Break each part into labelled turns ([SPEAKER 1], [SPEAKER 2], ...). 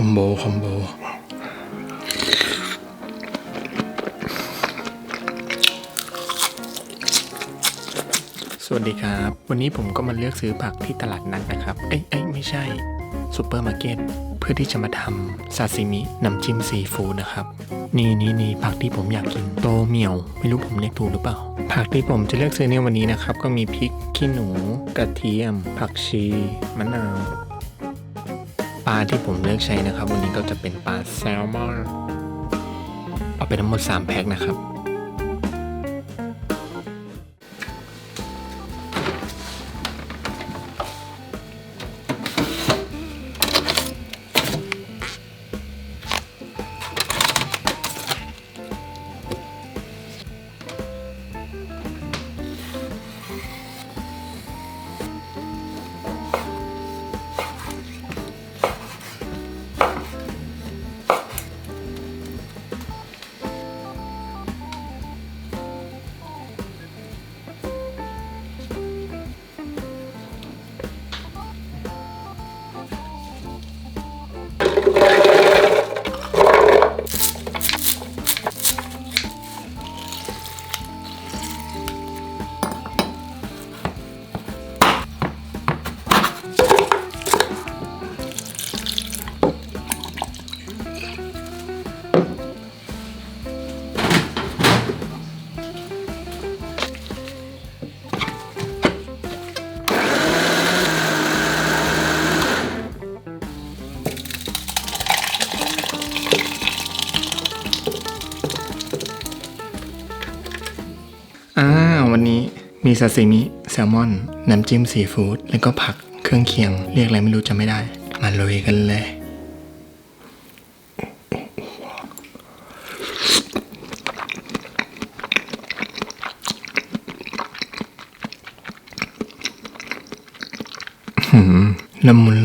[SPEAKER 1] คอมโบ คอมโบ สวัสดีครับ วันนี้ผมก็มาเลือกซื้อผักที่ตลาดนัดนะครับ เอ้ยเอ้ยไม่ใช่ซูเปอร์มาร์เก็ตเพื่อที่จะมาทำซาซิมิน้ำจิ้มซีฟู้ดนะครับ นี่นี่นี่ผักที่ผมอยากกินโตเหมียว ไม่รู้ผมเรียกถูกหรือเปล่า ผักที่ผมจะเลือกซื้อในวันนี้นะครับ ก็มีพริกขี้หนู กระเทียม ผักชี มะนาว ปลาที่ผมเลือกใช้นะครับ วันนี้ก็จะเป็นปลาแซลมอน เอาไปทั้งหมด 3 แพ็คนะครับ มีซาซิมิแซลมอน น้ำจิ้มซีฟู้ดแล้วก็ผักเครื่องเคียง เรียกอะไรไม่รู้จำไม่ได้ มาลุยกันเลยหืมละมุน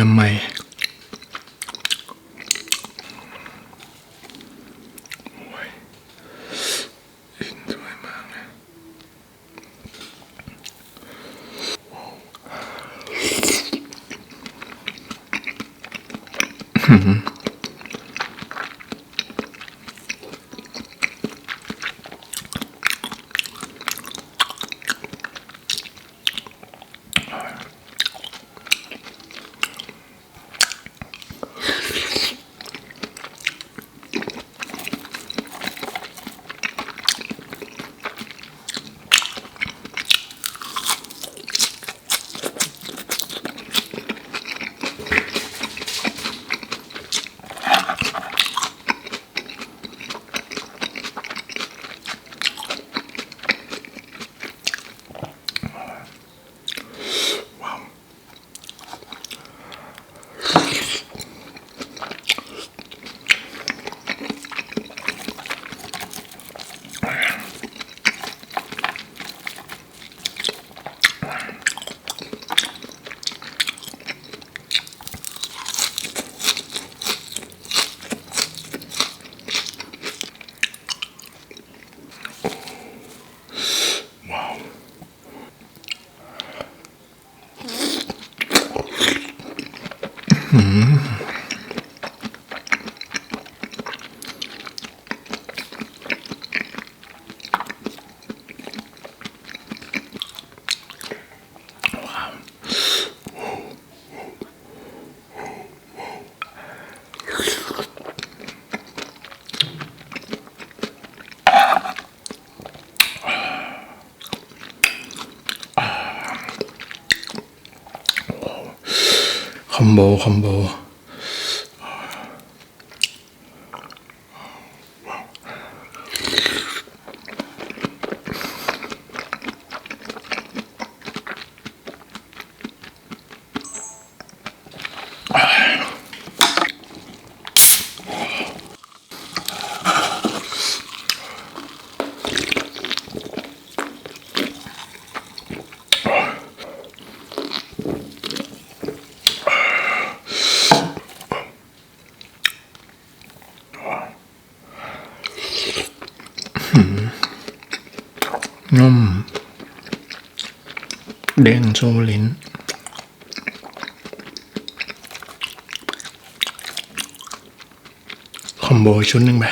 [SPEAKER 1] ค นุ่ม เด้งโซลิ้นคอมโบชุดหนึ่งไป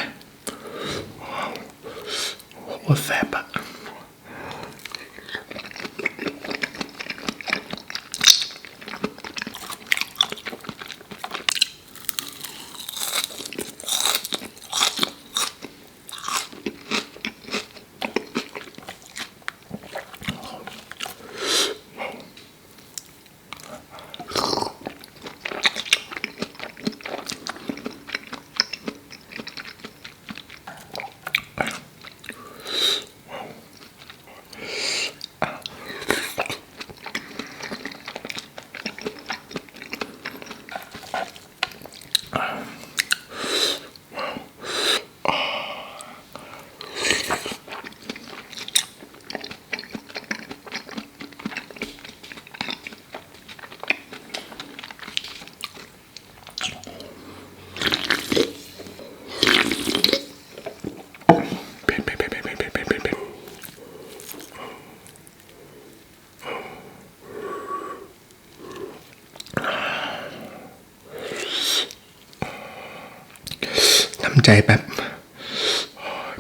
[SPEAKER 1] ใจแป๊บ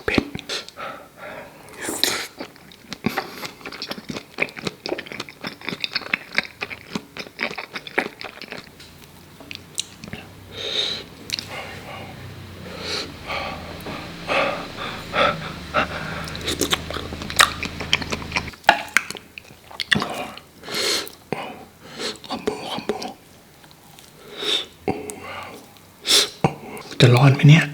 [SPEAKER 1] เผ็ดจะร้อนไหมเนี่ย